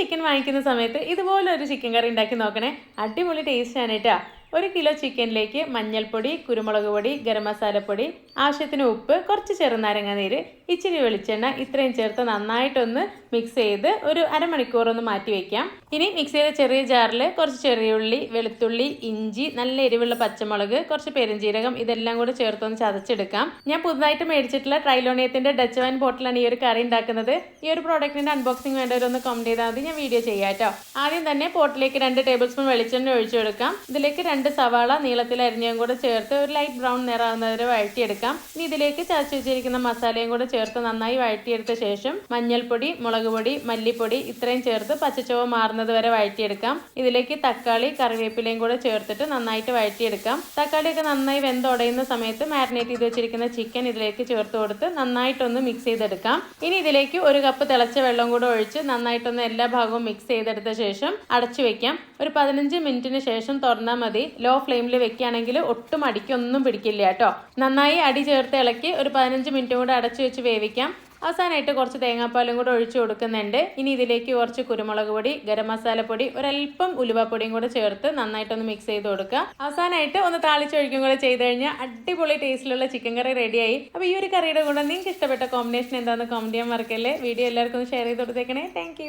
Chicken വാങ്ങിക്കുന്ന സമയത്ത് ഇതുപോലെ ഒരു ചിക്കൻ കറി ഉണ്ടാക്കി നോക്കണേ. അടിപൊളി ടേസ്റ്റ് ആണ് കേട്ടോ. ഒരു കിലോ ചിക്കനിലേക്ക് മഞ്ഞൾപ്പൊടി കുരുമുളക് പൊടി ഗരം മസാലപ്പൊടി ആവശ്യത്തിന് ഉപ്പ് കുറച്ച് ചെറുനാരങ്ങ നീര് ഇച്ചിരി വെളിച്ചെണ്ണ ഇത്രയും ചേർത്ത് നന്നായിട്ടൊന്ന് മിക്സ് ചെയ്ത് ഒരു അരമണിക്കൂർ ഒന്ന് മാറ്റി വെക്കാം. ഇനി മിക്സ് ചെയ്ത ചെറിയ ജാറിൽ കുറച്ച് ചെറിയ ഉള്ളി വെളുത്തുള്ളി ഇഞ്ചി നല്ല എരിവുള്ള പച്ചമുളക് കുറച്ച് പെരുംജീരകം ഇതെല്ലാം കൂടെ ചേർത്തൊന്ന് ചതച്ചെടുക്കാം. ഞാൻ പുതുതായിട്ട് മേടിച്ചിട്ടുള്ള ട്രൈലോണിയത്തിന്റെ ഡച്ച് വൈൻ ബോട്ടിലാണ് ഈ ഒരു കറി ഉണ്ടാക്കുന്നത്. ഈ ഒരു പ്രോഡക്റ്റിന്റെ അൺബോക്സിംഗ് വേണ്ടവരൊന്ന് കമന്റ് ചെയ്താൽ മതി. ഞാൻ വീഡിയോ ചെയ്യാം കേട്ടോ ആദ്യം തന്നെ പോട്ടിലേക്ക് രണ്ട് ടേബിൾ സ്പൂൺ വെളിച്ചെണ്ണ ഒഴിച്ചു കൊടുക്കാം. ഇതിലേക്ക് സവാള നീളത്തിൽ അരിഞ്ഞതും കൂടെ ചേർത്ത് ഒരു ലൈറ്റ് ബ്രൗൺ നിറാവുന്നവരെ വഴറ്റിയെടുക്കാം. ഇനി ഇതിലേക്ക് ചതച്ച് വെച്ചിരിക്കുന്ന മസാലയും കൂടെ ചേർത്ത് നന്നായി വഴറ്റിയെടുത്ത ശേഷം മഞ്ഞൾപ്പൊടി മുളക് പൊടി മല്ലിപ്പൊടി ഇത്രയും ചേർത്ത് പച്ചച്ചുവ മാറുന്നത് വരെ വഴറ്റിയെടുക്കാം. ഇതിലേക്ക് തക്കാളി കറിവേപ്പിലയും കൂടെ ചേർത്തിട്ട് നന്നായിട്ട് വഴറ്റിയെടുക്കാം. തക്കാളിയൊക്കെ നന്നായി വെന്തുടയുന്ന സമയത്ത് മാരിനേറ്റ് ചെയ്ത് വെച്ചിരിക്കുന്ന ചിക്കൻ ഇതിലേക്ക് ചേർത്ത് കൊടുത്ത് നന്നായിട്ടൊന്ന് മിക്സ് ചെയ്തെടുക്കാം. ഇനി ഇതിലേക്ക് ഒരു കപ്പ് തിളച്ച വെള്ളം കൂടെ ഒഴിച്ച് നന്നായിട്ടൊന്ന് എല്ലാ ഭാഗവും മിക്സ് ചെയ്തെടുത്ത ശേഷം അടച്ചു വെക്കാം. ഒരു പതിനഞ്ച് മിനിറ്റിന് ശേഷം തുറന്നാൽ മതി. ലോ ഫ്ലെയിമിൽ വെക്കുകയാണെങ്കിൽ ഒട്ടും അടിക്കൊന്നും പിടിക്കില്ല കേട്ടോ. നന്നായി അടി ചേർത്ത് ഇളക്കി ഒരു പതിനഞ്ച് മിനിറ്റ് കൂടെ അടച്ചു വെച്ച് വേവിക്കാം. അവസാനമായിട്ട് കുറച്ച് തേങ്ങാപ്പാലും കൂടെ ഒഴിച്ചു കൊടുക്കുന്നുണ്ട്. ഇനി ഇതിലേക്ക് കുറച്ച് കുരുമുളക് പൊടി ഗരം മസാലപ്പൊടി ഒരല്പം ഉലുവപ്പൊടിയും കൂടെ ചേർത്ത് നന്നായിട്ടൊന്ന് മിക്സ് ചെയ്ത് കൊടുക്കുക. അവസാനമായിട്ട് ഒന്ന് താളിച്ചൊഴിക്കും കൂടെ ചെയ്ത് കഴിഞ്ഞാൽ അടിപൊളി ടേസ്റ്റിലുള്ള ചിക്കൻ കറി റെഡിയായി അപ്പോൾ ഈ ഒരു കറിയുടെ കൂടെ നിങ്ങൾക്ക് ഇഷ്ടപ്പെട്ട കോമ്പിനേഷൻ എന്താണെന്ന് കോമന്റ് ചെയ്യാൻ മറക്കല്ലേ? വീഡിയോ എല്ലാവർക്കും ഒന്ന് ഷെയർ ചെയ്ത് കൊടുത്തേക്കണേ. താങ്ക്